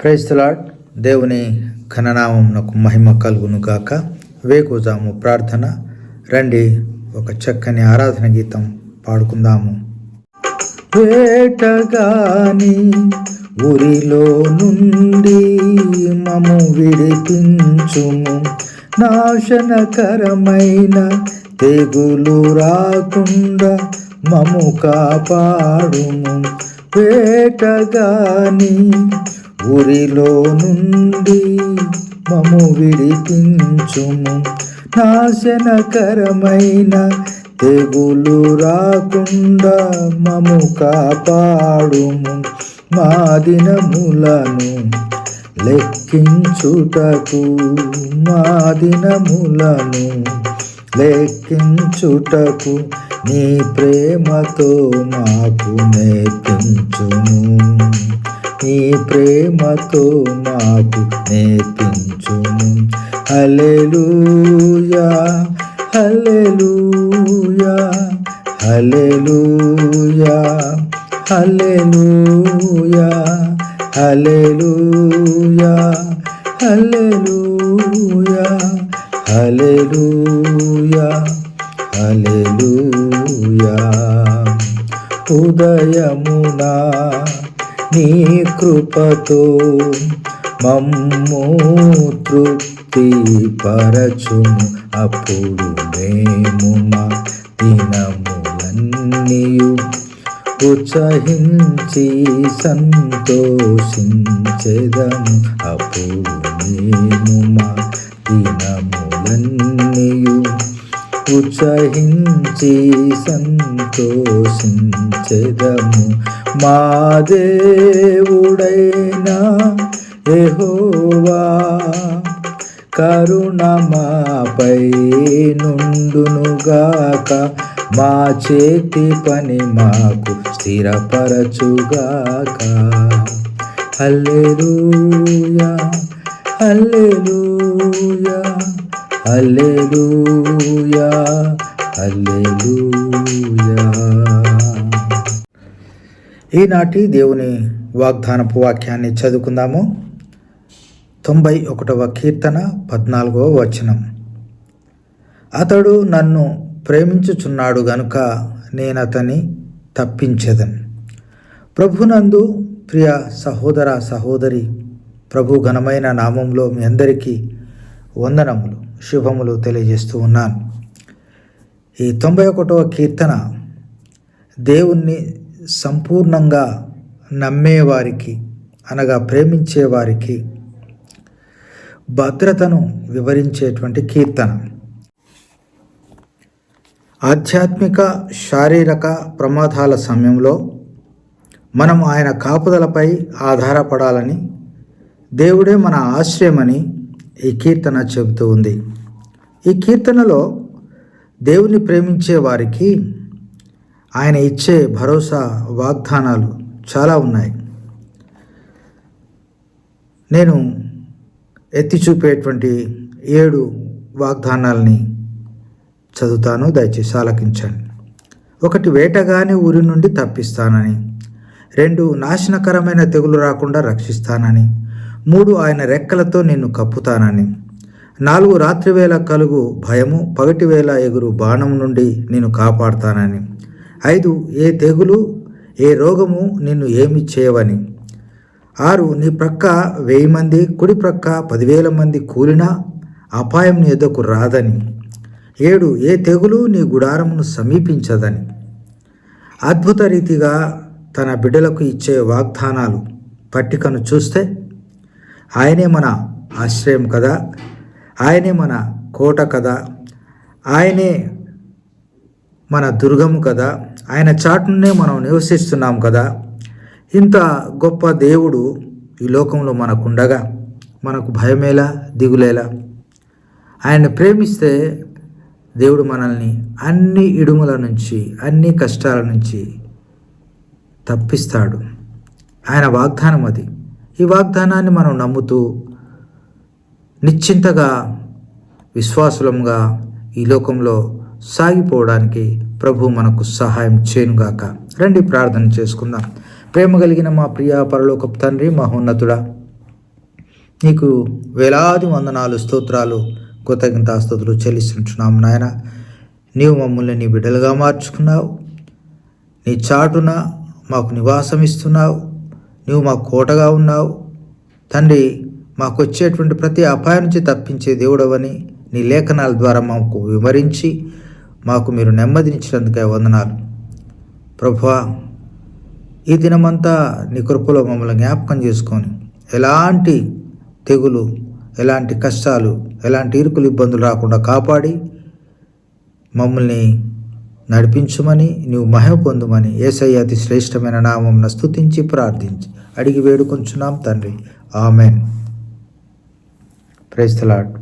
క్రైస్తలాడ్ దేవుని ఘననామమునకు మహిమ కలుగును గాక వేకుజాము ప్రార్థన. రండి ఒక చక్కని ఆరాధన గీతం పాడుకుందాము. వేటగాని ఊరిలో నుండి మము విడిపించుము. నాశనకరమైన తెగులు రాకుండా మము కాపాడుము. వేటగాని ఊరిలో నుండి మము విడిపించుము. నాశనకరమైన తెగులు రాకుండా మము కాపాడుము. మా దినములను లెక్కించుటకు మా దినములను లెక్కించుటకు నీ ప్రేమతో మాకు నేర్పించుము. నీ ప్రేమతో మాకు నేర్పించుము. హల్లెలూయా హల్లెలూయా హల్లెలూయా హల్లెలూయా హల్లెలూయా హల్లెలూయా హల్లెలూయా హల్లెలూయా. ఉదయమునా నీ కృపతో మమ్ము తృప్తి పరచుము. అప్పుడు మేము మా దినములన్నీయు ఉత్సహించి సంతోషించెదము. అప్పుడు మేము మా దినములన్నీయు ఉత్సహించి సంతోషించెదము. మా దేవుడైనా ఎహోవా కరుణ మాపై నుండునుగాక మా చేతి పని మాకు స్థిరపరచుగాక. హల్లెలూయా హల్లెలూయా. హల్లెలూయా హల్లెలూయా. ఈనాటి దేవుని వాగ్దానపు వాక్యాన్ని చదువుకుందాము. తొంభై ఒకటవ కీర్తన పద్నాలుగవ వచనం. అతడు నన్ను ప్రేమించుచున్నాడు గనుక నేను అతని తప్పించదను. ప్రభునందు ప్రియ సహోదర సహోదరి ప్రభు ఘనమైన నామంలో మీ అందరికీ వందనములు. శుభములు తెలియజేస్తూ ఉన్నాను. ఈ తొంభై ఒకటవ కీర్తన దేవుణ్ణి సంపూర్ణంగా నమ్మేవారికి అనగా ప్రేమించేవారికి భద్రతను వివరించేటువంటి కీర్తన. ఆధ్యాత్మిక శారీరక ప్రమాదాల సమయంలో మనం ఆయన కాపుదలపై ఆధారపడాలని దేవుడే మన ఆశ్రయమని ఈ కీర్తన చెబుతూ ఉంది. ఈ కీర్తనలో దేవుని ప్రేమించే వారికి ఆయన ఇచ్చే భరోసా వాగ్దానాలు చాలా ఉన్నాయి. నేను ఎత్తి చూపేటువంటి ఏడు వాగ్దానాల్ని చదువుతాను. దయచేసి ఆలకించండి. ఒకటి వేటగాని ఊరి నుండి తప్పిస్తానని. రెండు నాశనకరమైన తెగులు రాకుండా రక్షిస్తానని. మూడు ఆయన రెక్కలతో నిన్ను కప్పుతానని. నాలుగు రాత్రివేళ కలుగు భయము పగటివేళ ఎగురు బాణం నుండి నిన్ను కాపాడుతానని. ఐదు ఏ తెగులు ఏ రోగము నిన్ను ఏమి చేయవని. ఆరు నీ ప్రక్క వెయ్యి మంది కుడి ప్రక్క పదివేల మంది కూలినా అపాయం నీ ఎద్దకు రాదని. ఏడు ఏ తెగులు నీ గుడారమును సమీపించదని. అద్భుత రీతిగా తన బిడ్డలకు ఇచ్చే వాగ్దానాలు పట్టికను చూస్తే ఆయనే మన ఆశ్రయం కదా. ఆయనే మన కోట కదా. ఆయనే మన దుర్గము కదా. ఆయన చాటునే మనం నివసిస్తున్నాం కదా. ఇంత గొప్ప దేవుడు ఈ లోకంలో మనకుండగా మనకు భయమేలా దిగులేలా? ఆయన్ని ప్రేమిస్తే దేవుడు మనల్ని అన్ని ఇడుముల నుంచి అన్ని కష్టాల నుంచి తప్పిస్తాడు. ఆయన వాగ్దానం అది ఈ వాగ్దానాన్ని మనం నమ్ముతూ నిశ్చింతగా విశ్వాసులంగా ఈ లోకంలో సాగిపోవడానికి ప్రభు మనకు సహాయం చేయనుగాక. రండి ప్రార్థన చేసుకుందాం. ప్రేమ కలిగిన మా ప్రియ పరలోకపు తండ్రి మహోన్నతుడా నీకు వేలాది వందనాలు స్తోత్రాలు కృతజ్ఞతాస్తుతులు చెల్లిస్తుంటున్నాము నాయన. నీవు మమ్మల్ని నీ బిడ్డలుగా మార్చుకున్నావు. నీ చాటున మాకు నివాసం ఇస్తున్నావు నువ్వు మాకు కోటగా ఉన్నావు. తండ్రి మాకు వచ్చేటువంటి ప్రతి అపాయం నుంచి తప్పించే దేవుడవని నీ లేఖనాల ద్వారా మాకు వివరించి మాకు మీరు నెమ్మదినిచ్చినందుకే వందనాలు. ప్రభువా ఈ దినమంతా నీ కృపలో మమ్మల్ని జ్ఞాపకం చేసుకొని ఎలాంటి తెగులు ఎలాంటి కష్టాలు ఎలాంటి ఇరుకులు ఇబ్బందులు రాకుండా కాపాడి మమ్మల్ని నడిపించుమని నీవు మహిమ పొందుమని ఏసయ్య అతి శ్రేష్టమైన నామం స్తుతించి ప్రార్థించి అడిగి వేడుకొంచున్నాం తండ్రి. ఆమెన్. ప్రైస్తలాడ్